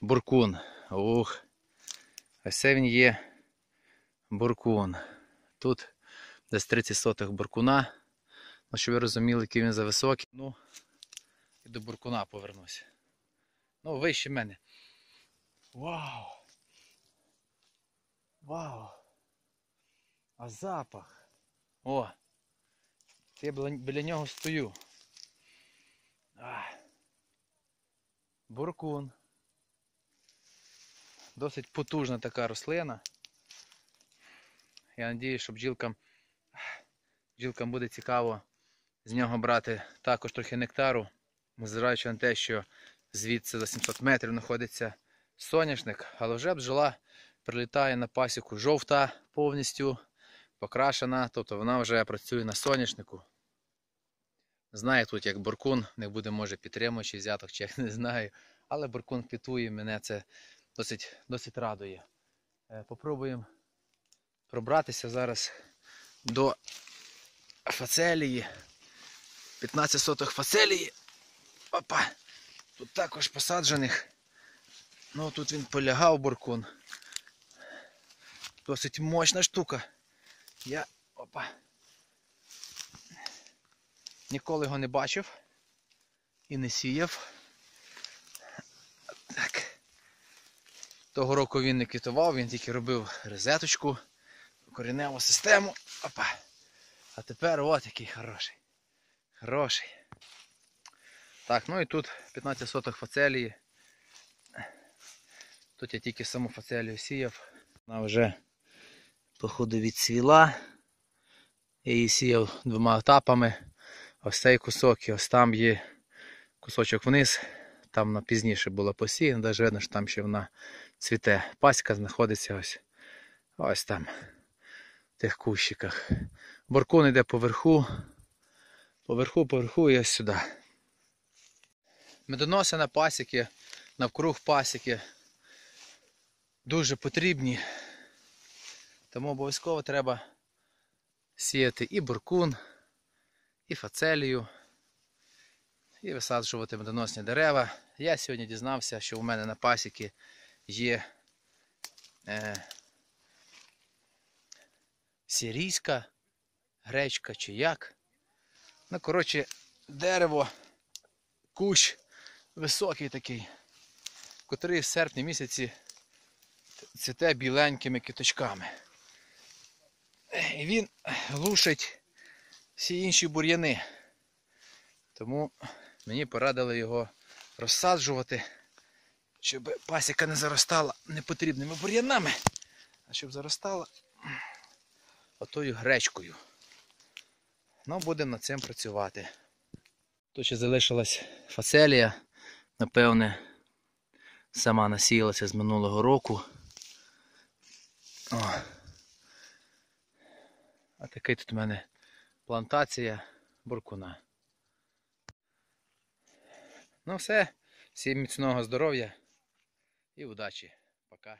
буркун. Ух. Ось це він є буркун. Тут десь 30 сотих буркуна. Ну, щоб ви розуміли, який він за високий. Ну, і до буркуна повернуся. Ну, вище мене. Вау! Вау! А запах! О! Я біля, біля нього стою. А. Буркун. Досить потужна така рослина. Я надію, що бджілкам, бджілкам буде цікаво з нього брати також трохи нектару, незважаючи на те, що звідси за 700 метрів знаходиться соняшник, але вже бджола прилітає на пасіку жовта повністю покрашена, тобто вона вже працює на соняшнику. Знаю тут, як буркун, не буде, може, підтримуючи взяток, чи як не знаю. Але буркун квітує, мене це досить, досить радує. Е, Попробуємо пробратися зараз до фацелії. 15 сотих фацелії. Опа! Тут також посаджених. Ну тут він полягав буркун. Досить мощна штука. Я. Опа. Ніколи його не бачив і не сіяв. Того року він не квітував, він тільки робив розеточку, кореневу систему. Опа. А тепер от який хороший. Хороший. Так, ну і тут 15 соток фацелії. Тут я тільки саму фацелію сіяв. Вона вже походу відцвіла. Я її сіяв двома етапами. Ось цей кусок і ось там є кусочок вниз. Там вона пізніше була посіяна, навіть видно, що там ще вона цвіте. Паська знаходиться ось ось там, в тих кущиках. Боркун йде поверху, поверху, поверху і ось сюди. Медоноси на пасіки, навкруг пасіки дуже потрібні. Тому обов'язково треба сіяти і буркун, і фацелію, і висаджувати медоносні дерева. Я сьогодні дізнався, що у мене на пасіки є е, сирійська гречка чи як. Ну, коротше, дерево, кущ високий такий, котрий в серпні місяці цвіте біленькими кіточками. І він глушить всі інші бур'яни. Тому мені порадили його розсаджувати, щоб пасіка не заростала непотрібними бур'янами, а щоб заростала отою гречкою. Ну, будемо над цим працювати. Тут ще залишилась фацелія, напевне, сама насіялася з минулого року. О. А такий тут у мене плантація буркуна. Ну все, всім міцного здоров'я і удачі. Пока.